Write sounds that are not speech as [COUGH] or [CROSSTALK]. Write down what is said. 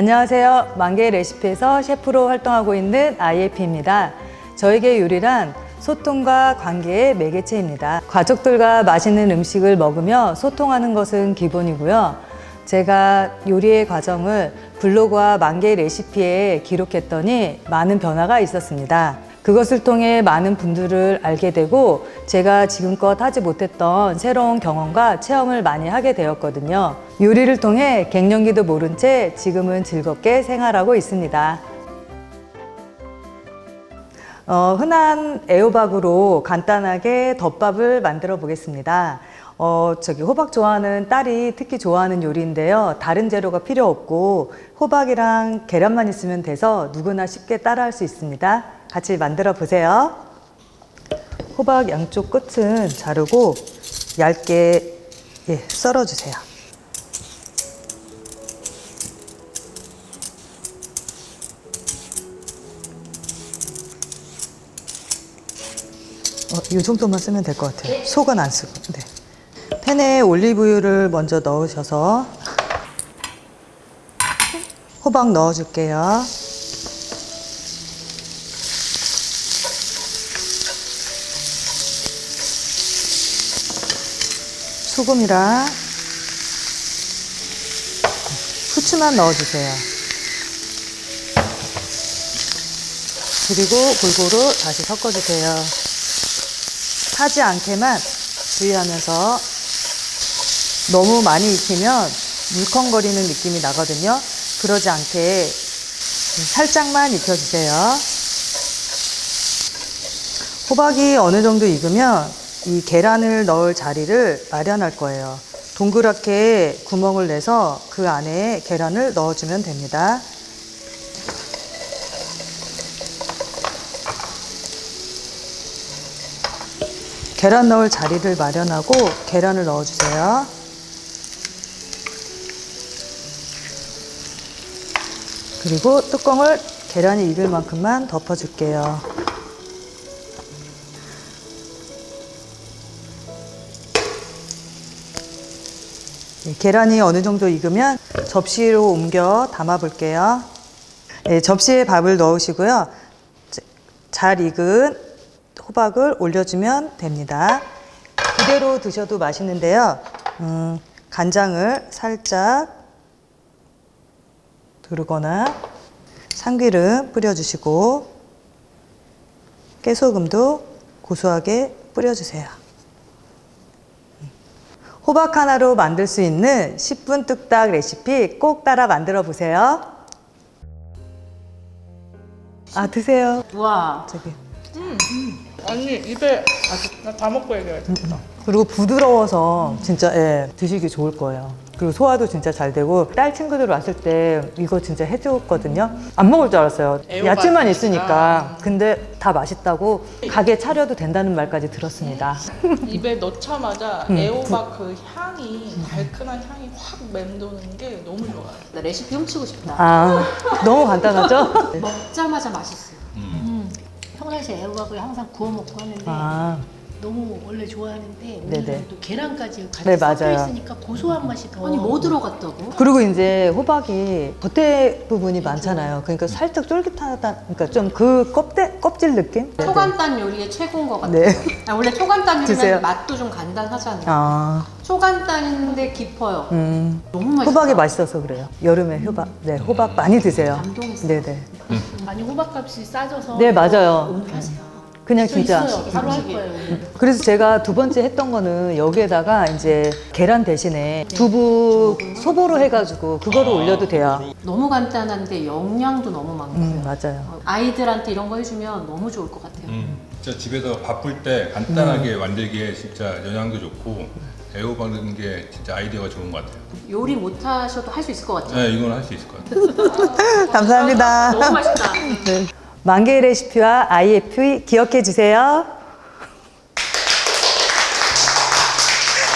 안녕하세요. 만개 레시피에서 셰프로 활동하고 있는 IF입니다. 저에게 요리란 소통과 관계의 매개체입니다. 가족들과 맛있는 음식을 먹으며 소통하는 것은 기본이고요. 제가 요리의 과정을 블로그와 만개 레시피에 기록했더니 많은 변화가 있었습니다. 그것을 통해 많은 분들을 알게 되고 제가 지금껏 하지 못했던 새로운 경험과 체험을 많이 하게 되었거든요. 요리를 통해 갱년기도 모른 채 지금은 즐겁게 생활하고 있습니다. 어, 흔한 애호박으로 간단하게 덮밥을 만들어 보겠습니다. 어, 저기 호박 좋아하는 딸이 특히 좋아하는 요리인데요. 다른 재료가 필요 없고 호박이랑 계란만 있으면 돼서 누구나 쉽게 따라할 수 있습니다. 같이 만들어 보세요. 호박 양쪽 끝은 자르고 얇게 예, 썰어 주세요. 어, 이 정도만 쓰면 될 것 같아요. 속은 안 쓰고. 네. 팬에 올리브유를 먼저 넣으셔서 호박 넣어줄게요. 소금이랑 후추만 넣어주세요. 그리고 골고루 다시 섞어주세요. 타지 않게만 주의하면서 너무 많이 익히면 물컹거리는 느낌이 나거든요. 그러지 않게 살짝만 익혀주세요. 호박이 어느 정도 익으면 이 계란을 넣을 자리를 마련할 거예요. 동그랗게 구멍을 내서 그 안에 계란을 넣어주면 됩니다. 계란 넣을 자리를 마련하고 계란을 넣어주세요. 그리고 뚜껑을 계란이 익을 만큼만 덮어줄게요. 네, 계란이 어느 정도 익으면 접시로 옮겨 담아 볼게요. 네, 접시에 밥을 넣으시고요. 자, 잘 익은 호박을 올려주면 됩니다. 그대로 드셔도 맛있는데요. 음, 간장을 살짝 두르거나 참기름 뿌려주시고 깨소금도 고소하게 뿌려주세요. 호박 하나로 만들 수 있는 10분 뚝딱 레시피 꼭 따라 만들어 보세요. 아 드세요. 우와. 저기. 아니 입에 아직 나다 먹고 얘기해야겠다. 그리고 부드러워서 진짜 예, 드시기 좋을 거예요. 그리고 소화도 진짜 잘 되고 딸 친구들 왔을 때 이거 진짜 해줬거든요. 안 먹을 줄 알았어요. 야채만 있으니까. 근데 다 맛있다고 가게 차려도 된다는 말까지 들었습니다. [LAUGHS] 입에 넣자마자 음. 애호박 그 향이 달큰한 향이 확 맴도는 게 너무 좋아요. 나 레시피 훔치고 싶다. 아 너무 간단하죠? [LAUGHS] 먹자마자 맛있어요. 음. 평상시에 애호박을 항상 구워 먹고 하는데 아 너무 원래 좋아하는데 네네. 오늘은 또 계란까지 같이 네, 섞여 맞아요. 있으니까 고소한 맛이 더 아니 뭐 들어갔다고? 그리고 이제 호박이 겉에 부분이 많잖아요. 그러니까 살짝 쫄깃하다. 그러니까 좀 그 껍질 껍질 느낌? 네 네. 초간단 요리의 최고인 것 같아요. 네. [LAUGHS] 아, 원래 초간단 드세요. 요리는 맛도 좀 간단하잖아요. 아, 초간단인데 깊어요. 음. 너무 맛있어. 호박이 맛있어서 그래요. 여름에 호박. 네, 호박 많이 드세요. 감동했어요. 네네. 아니 호박값이 싸져서 네, 맞아요. 오늘 하세요. 그냥 저 진짜. 있어요. 바로 할 거예요. 그래서 제가 두 번째 했던 거는 여기에다가 이제 계란 대신에 두부 소보로 해가지고 그거를 올려도 돼요. 너무 간단한데 영양도 너무 많고 음, 맞아요. 어, 아이들한테 이런 거 해주면 너무 좋을 것 같아요. 음, 진짜 집에서 바쁠 때 간단하게 만들기에 진짜 영양도 좋고 애호박 넣는 게 진짜 아이디어가 좋은 것 같아요. 요리 못 하셔도 할 수 있을 것 같아요. 네, 이건 할 수 있을 것 같아요. [LAUGHS] 감사합니다. 너무 맛있다. 네. 만개 레시피와 IF 기억해 주세요.